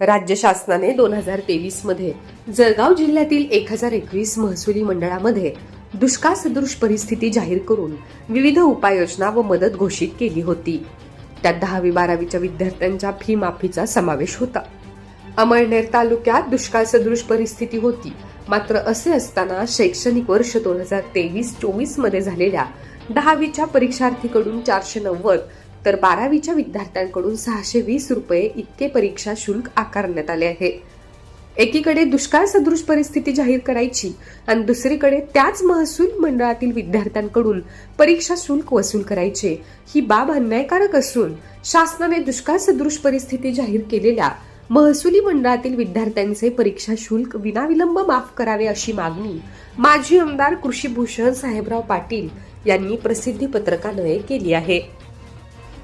राज्य शासनाने दोन हजार तेवीसमध्ये जळगाव जिल्ह्यातील एक हजार एकवीस महसुली मंडळामध्ये दुष्काळ सदृश परिस्थिती जाहीर करून विविध उपाययोजना व मदत घोषित केली होती. त्यात दहावी बारावीच्या विद्यार्थ्यांच्या फी माफीचा समावेश होता. अमळनेर तालुक्यात दुष्काळ सदृश परिस्थिती होती. मात्र असे असताना शैक्षणिक वर्ष दोन हजार तेवीस चोवीसमध्ये झालेल्या दहावीच्या परीक्षार्थीकडून चारशे नव्वद तर बारावीच्या विद्यार्थ्यांकडून सहाशे वीस रुपये इतके परीक्षा शुल्क आकारण्यात आले आहे. एकीकडे दुष्काळ सदृश परिस्थिती जाहीर करायची आणि दुसरीकडे त्याच महसूल मंडळातील विद्यार्थ्यांकडून परीक्षा शुल्क वसूल करायचे ही बाब अन्यायकारक असून शासनाने दुष्काळ सदृश परिस्थिती जाहीर केलेल्या महसुली मंडळातील विद्यार्थ्यांचे परीक्षा शुल्क विनाविलंब माफ करावे अशी मागणी माजी आमदार कृषीभूषण साहेबराव पाटील यांनी प्रसिद्धी पत्रकान्वये केली आहे.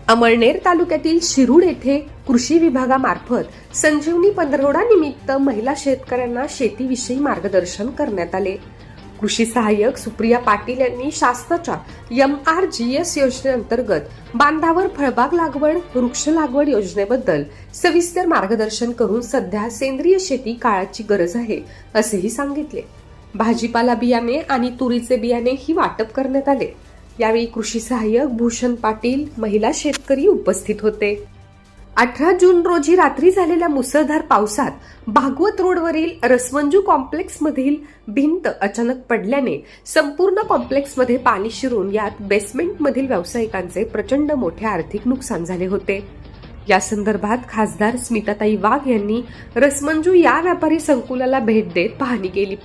अमळनेर तालुक्यातील शिरूड येथे कृषी विभागामार्फत संजीवनी पंधरवडा निमित्त महिला शेतकऱ्यांना शेतीविषयी मार्गदर्शन करण्यात आले. कृषी सहाय्यक सुप्रिया पाटील यांनी शासनाच्या एम आर जी एस योजनेअंतर्गत बांधावर फळबाग लागवड वृक्ष लागवड योजनेबद्दल सविस्तर मार्गदर्शन करून सध्या सेंद्रिय शेती काळाची गरज आहे असेही सांगितले. भाजीपाला बियाणे आणि तुरीचे बियाणे ही वाटप करण्यात आले. यावेळी कृषी सहाय्यक भूषण पाटील महिला शेतकरी उपस्थित होते. अठरा जून रोजी रात्री झालेल्या मुसळधार पावसात भागवत रोडवरील रसमंजू कॉम्प्लेक्स मधील भिंत अचानक पडल्याने संपूर्ण कॉम्प्लेक्समध्ये पाणी शिरून यात बेसमेंट मधील व्यावसायिकांचे प्रचंड मोठे आर्थिक नुकसान झाले होते. या संदर्भात खासदार स्मिताताई वाघ यांनी रसमंजू या व्यापारी संकुलाला भेट देत पाहणी केली.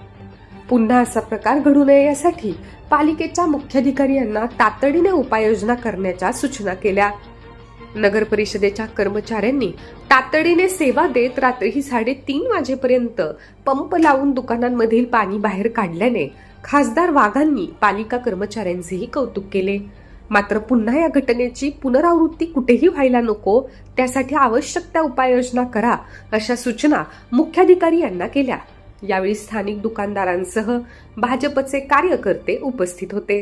पुन्हा असा प्रकार घडू नये यासाठी पालिकेच्या मुख्याधिकारी यांना तातडीने उपाययोजना करण्याच्या सूचना केल्या. नगर परिषदेच्या कर्मचाऱ्यांनी तातडीने सेवा देत रात्री साडेतीन वाजेपर्यंत पंप लावून दुकानांमधील पाणी बाहेर काढल्याने खासदार वाघांनी पालिका कर्मचाऱ्यांचेही कौतुक केले. मात्र पुन्हा या घटनेची पुनरावृत्ती कुठेही व्हायला नको त्यासाठी आवश्यक त्या उपाययोजना करा अशा सूचना मुख्याधिकारी यांना केल्या. यावेळी स्थानिक दुकानदारांसह भाजपचे कार्यकर्ते उपस्थित होते.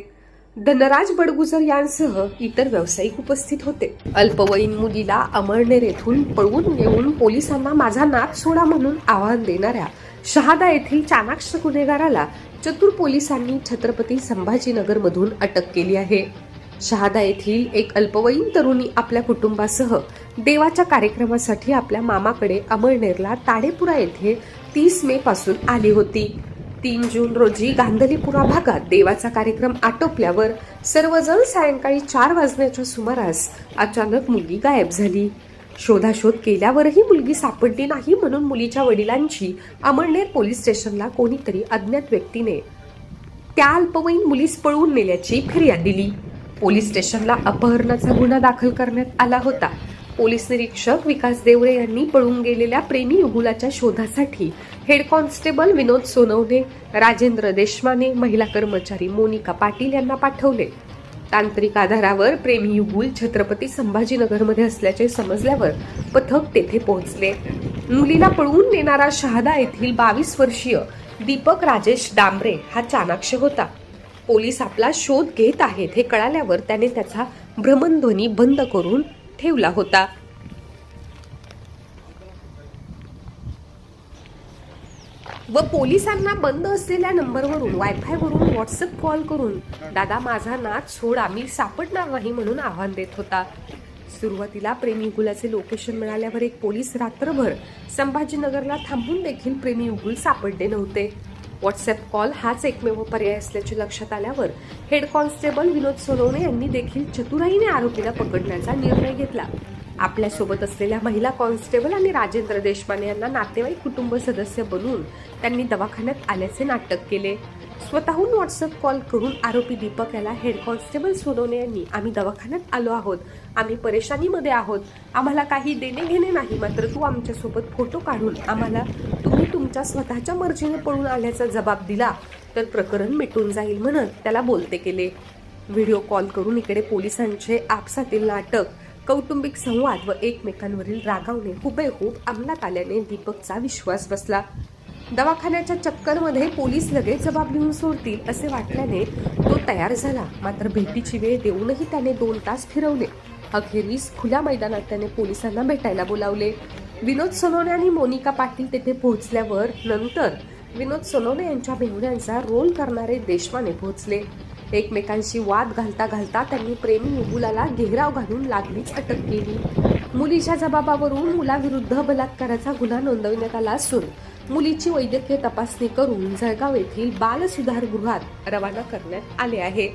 धनराज बडगुजर यांसह इतर व्यावसायिक उपस्थित होते. अल्पवयीन मुलीला अमळनेर येथून पळवून नेऊन पोलिसांना माझा नाच सोडा म्हणून आवाहन देणाऱ्या शहादा येथील चाणाक्ष गुन्हेगाराला चतुर पोलिसांनी छत्रपती संभाजीनगरमधून अटक केली आहे. शहादा येथील एक अल्पवयीन तरुणी आपल्या कुटुंबासह देवाच्या कार्यक्रमासाठी आपल्या मामाकडे अमळनेरला ताडेपुरा येथे तीस मे पासून आली होती. तीन जून रोजी गांधलीपुरा भागात देवाचा कार्यक्रम आटोपल्यावर सर्वजण सायंकाळी चार वाजण्याच्या सुमारास अचानक मुलगी गायब झाली. शोधाशोध केल्यावरही मुलगी सापडली नाही म्हणून मुलीच्या वडिलांची अमळनेर पोलीस स्टेशनला कोणीतरी अज्ञात व्यक्तीने त्या अल्पवयीन मुलीस पळवून नेल्याची फिर्याद दिली. पोलीस स्टेशनला अपहरणाचा गुन्हा दाखल करण्यात आला होता. पोलीस निरीक्षक विकास देवरे यांनी पळून गेलेल्या प्रेमी युगुलाच्या शोधासाठी हेड कॉन्स्टेबल विनोद सोनवणे राजेंद्र देशमाने महिला कर्मचारी मोनिका पाटील यांना पाठवले. तांत्रिक आधारावर प्रेमी युगुल छत्रपती संभाजीनगरमध्ये असल्याचे समजल्यावर पथक तेथे पोहोचले. मुलीला पळवून नेणारा शहादा येथील बावीस वर्षीय दीपक राजेश डांबरे हा चाणाक्ष होता. पोलीस आपला शोध घेत आहेत हे कळाल्यावर त्याने त्याचा भ्रमणध्वनी बंद करून ठेवला होता. व पोलिसांना बंद असलेल्या नंबरवरून वायफायवरून व्हॉट्सअप कॉल करून दादा माझा नाच सोड आम्ही सापडणार नाही म्हणून आव्हान देत होता. सुरुवातीला प्रेमी युगुलाचे लोकेशन मिळाल्यावर एक पोलीस रात्रभर संभाजीनगरला थांबून देखील प्रेमी युगुल सापडले नव्हते. व्हॉट्सअप कॉल हाच एकमेव पर्याय असल्याचे लक्षात आल्यावर हेड कॉन्स्टेबल विनोद सोनवणे यांनी देखील चतुराईने आरोपीला पकडण्याचा निर्णय घेतला. आपल्यासोबत असलेल्या महिला कॉन्स्टेबल आणि राजेंद्र देशपांडे यांना नातेवाईक कुटुंब सदस्य बनवून त्यांनी दवाखान्यात आल्याचे नाटक केले. स्वतःहून व्हॉट्सअप कॉल करून आरोपी दीपक याला हेड कॉन्स्टेबल सोनवणे यांनी आम्ही दवाखान्यात आलो आहोत. आम्ही परेशानीमध्ये आहोत. आम्हाला काही देणे घेणे नाही. मात्र तू आमच्यासोबत फोटो काढून आम्हाला तुमच्या स्वतःच्या मर्जीने पळून आल्याचा जबाब दिला तर प्रकरण मिटून जाईल म्हणत त्याला बोलते केले. व्हिडिओ कॉल करून इकडे पोलिसांचे आपसातील नाटक कौटुंबिक संवाद व एकमेकांवरील रागावणे हुबेहूब अंमलात आल्याने दीपकचा विश्वास बसला. दवाखान्याच्या चक्करमध्ये पोलीस लगेच जबाब लिहून सोडतील असे वाटल्याने तो तयार झाला. मात्र भेटीची वेळ देऊनही त्याने दोन तास फिरवले. अखेरीस खुल्या मैदानात त्याने पोलिसांना भेटायला बोलावले. विनोद सोनवणे आणि मोनिका पाटील तेथे पोहोचल्यावर नंतर विनोद सोनवणे यांच्या मेहुण्यांचा रोल करणारे देशवाने पोहोचले. एकमेकांशी वाद घालता घालता त्यांनी प्रेमी मुलाला घेराव घालून लागलीच अटक केली. मुलीच्या जबाबावरून मुलाविरुद्ध बलात्काराचा गुन्हा नोंदविण्यात आला असून मुलीची वैद्यकीय तपासणी करून जळगाव येथील बालसुधारगृहात रवाना करण्यात आले आहे.